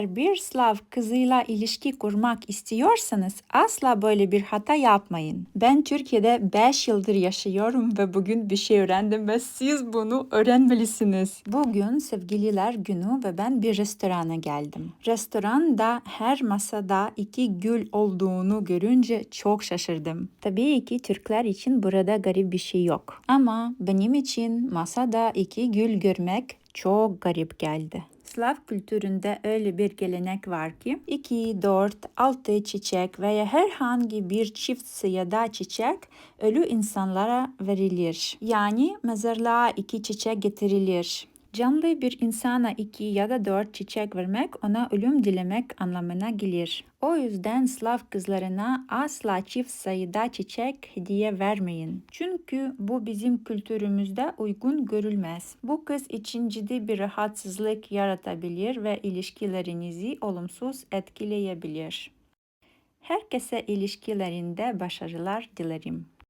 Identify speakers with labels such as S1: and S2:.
S1: Eğer bir Slav kızıyla ilişki kurmak istiyorsanız asla böyle bir hata yapmayın. Ben Türkiye'de 5 yıldır yaşıyorum ve bugün bir şey öğrendim ve siz bunu öğrenmelisiniz. Bugün sevgililer günü ve ben bir restorana geldim. Restoranda her masada iki gül olduğunu görünce çok şaşırdım. Tabii ki Türkler için burada garip bir şey yok. Ama benim için masada iki gül görmek çok garip geldi. Slav kültüründe öyle bir gelenek var ki 2, 4, 6 çiçek veya herhangi bir çift sayıda çiçek ölü insanlara verilir. Yani mezarlığa iki çiçek getirilir. Canlı bir insana iki ya da dört çiçek vermek ona ölüm dilemek anlamına gelir. O yüzden Slav kızlarına asla çift sayıda çiçek hediye vermeyin. Çünkü bu bizim kültürümüzde uygun görülmez. Bu kız için ciddi bir rahatsızlık yaratabilir ve ilişkilerinizi olumsuz etkileyebilir. Herkese ilişkilerinde başarılar dilerim.